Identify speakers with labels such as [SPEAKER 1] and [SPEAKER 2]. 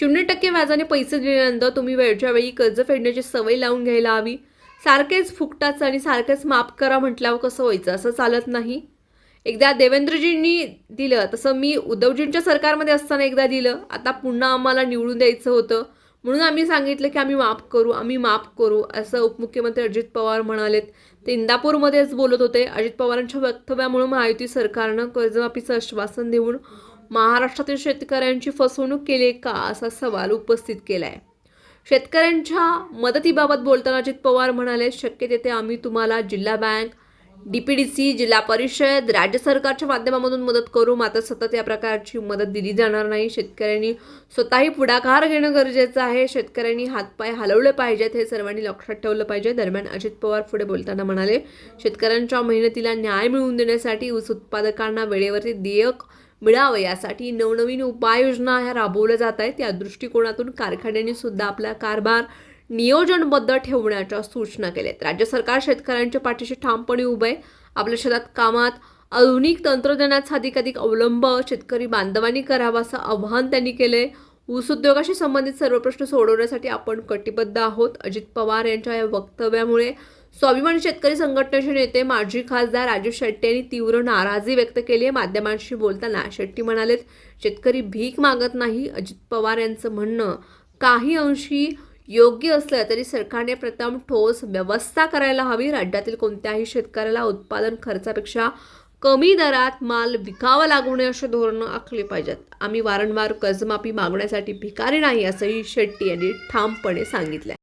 [SPEAKER 1] शून्य टक्के व्याजाने पैसे दिल्यानंतर तुम्ही वेळच्या वेळी कर्ज फेडण्याची सवय लावून घ्यायला हवी. सारखेच फुकटाचं आणि सारखेच माफ करा म्हटल्यावर कसं व्हायचं? असं चालत नाही. एकदा देवेंद्रजींनी दिलं तसं मी उद्धवजींच्या सरकारमध्ये असताना एकदा दिलं. आता पुन्हा आम्हाला निवडून द्यायचं होतं. म्हणून आम्ही सांगितलं की आम्ही माफ करू आम्ही माफ करू असं उपमुख्यमंत्री अजित पवार म्हणालेत. ते इंदापूरमध्येच बोलत होते. अजित पवारांच्या वक्तव्यामुळे महायुती सरकारनं कर्जमाफीचं आश्वासन देऊन महाराष्ट्रातील शेतकऱ्यांची फसवणूक केली का असा सवाल उपस्थित केला आहे शेतकऱ्यांच्या मदतीबाबत बोलताना अजित पवार म्हणाले शक्य तेथे आम्ही तुम्हाला जिल्हा bank D P D C जिल्हा परिषद राज्य सरकारच्या माध्यमामधून मदत करू. मात्र सतत या प्रकारची मदत दिली जाणार नाही. शेतकऱ्यांनी स्वतःही पुढाकार घेणं गरजेचं आहे. शेतकऱ्यांनी हातपाय हलवले पाहिजेत हे सर्वांनी लक्षात ठेवलं पाहिजे. दरम्यान अजित पवार पुढे बोलताना म्हणाले शेतकऱ्यांच्या मेहनतीला न्याय मिळवून देण्यासाठी ऊस उत्पादकांना वेळेवरती देयक मिळावं. यासाठी नवनवीन उपाययोजना ह्या राबवल्या जात आहेत. या दृष्टिकोनातून कारखान्यांनी सुद्धा आपला कारभार नियोजनबद्ध ठेवण्याच्या सूचना केल्यात. राज्य सरकार शेतकऱ्यांच्या पाठीशी ठामपणे उभं आहे. आपल्या शेतात कामात आधुनिक तंत्रज्ञानाचा अधिकाधिक अवलंब शेतकरी बांधवांनी करावा असं आव्हान त्यांनी केलंय. ऊस उद्योगाशी संबंधित सर्व प्रश्न सोडवण्यासाठी आपण कटिबद्ध आहोत. अजित पवार यांच्या या वक्तव्यामुळे स्वाभिमानी शेतकरी संघटनेचे नेते माजी खासदार राजू शेट्टी यांनी तीव्र नाराजी व्यक्त केली आहे. माध्यमांशी बोलताना शेट्टी म्हणालेत शेतकरी भीक मागत नाही. अजित पवार यांचं म्हणणं काही अंशी योग्य असलं तरी सरकारने प्रथम ठोस व्यवस्था करायला हवी. राज्यातील कोणत्याही शेतकऱ्याला उत्पादन खर्चापेक्षा कमी दरात माल विकावा लागू नये असे धोरणं आखली पाहिजेत. आम्ही वारंवार कर्जमाफी मागण्यासाठी भिकारी नाही असंही शेट्टी यांनी ठामपणे सांगितलं